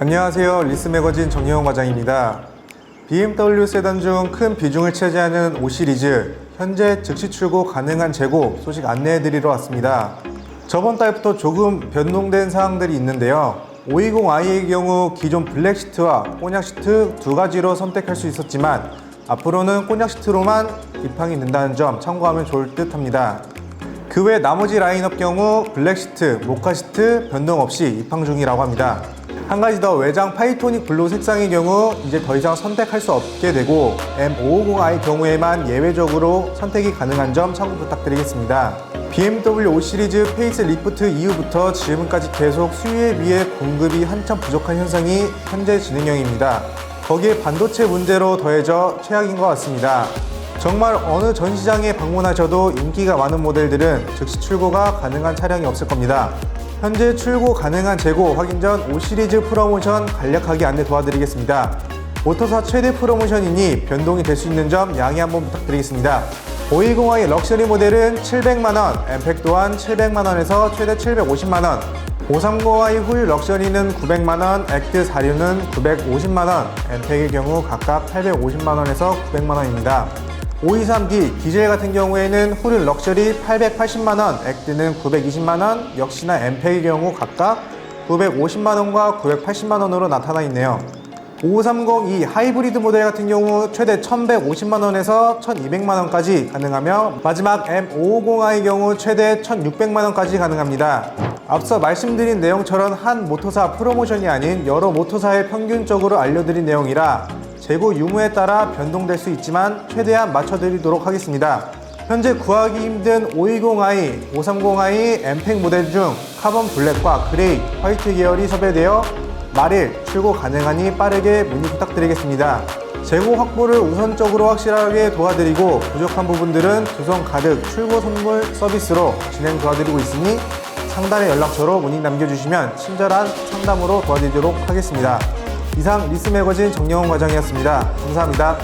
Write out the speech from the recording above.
안녕하세요. 리스 매거진 정혜영 과장입니다. BMW 세단 중 큰 비중을 차지하는 5 시리즈 현재 즉시 출고 가능한 재고 소식 안내해 드리러 왔습니다. 저번 달부터 조금 변동된 사항들이 있는데요. 520i의 경우 기존 블랙 시트와 꼬냑 시트 두 가지로 선택할 수 있었지만 앞으로는 꼬냑 시트로만 입항이 된다는 점 참고하면 좋을 듯 합니다. 그 외 나머지 라인업 경우 블랙 시트, 모카 시트 변동 없이 입항 중이라고 합니다. 한 가지 더 외장 파이토닉 블루 색상의 경우 이제 더 이상 선택할 수 없게 되고 M550i 경우에만 예외적으로 선택이 가능한 점 참고 부탁드리겠습니다. BMW 5 시리즈 페이스 리프트 이후부터 지금까지 계속 수요에 비해 공급이 한참 부족한 현상이 현재 진행형입니다. 거기에 반도체 문제로 더해져 최악인 것 같습니다. 정말 어느 전시장에 방문하셔도 인기가 많은 모델들은 즉시 출고가 가능한 차량이 없을 겁니다. 현재 출고 가능한 재고 확인 전 5 시리즈 프로모션 간략하게 안내 도와드리겠습니다. 모터사 최대 프로모션이니 변동이 될 수 있는 점 양해 한번 부탁드리겠습니다. 520i 럭셔리 모델은 700만원, 엠팩 또한 700만원에서 최대 750만원, 530i 훌 럭셔리는 900만원, 액트 사륜은 950만원, 엠팩의 경우 각각 850만원에서 900만원입니다. 523D 디젤 같은 경우에는 후륜 럭셔리 880만원, 액드는 920만원, 역시나 엠팩의 경우 각각 950만원과 980만원으로 나타나 있네요. 5530이 하이브리드 모델 같은 경우 최대 1150만원에서 1200만원까지 가능하며 마지막 M550i 경우 최대 1600만원까지 가능합니다. 앞서 말씀드린 내용처럼 한 모터사 프로모션이 아닌 여러 모터사에 평균적으로 알려드린 내용이라 재고 유무에 따라 변동될 수 있지만 최대한 맞춰드리도록 하겠습니다. 현재 구하기 힘든 520i, 530i, 엠팩 모델 중 카본 블랙과 그레이, 화이트 계열이 섭외되어 말일 출고 가능하니 빠르게 문의 부탁드리겠습니다. 재고 확보를 우선적으로 확실하게 도와드리고 부족한 부분들은 두성 가득 출고 선물 서비스로 진행 도와드리고 있으니 상단의 연락처로 문의 남겨주시면 친절한 상담으로 도와드리도록 하겠습니다. 이상 리스 매거진 정영훈 과장이었습니다. 감사합니다.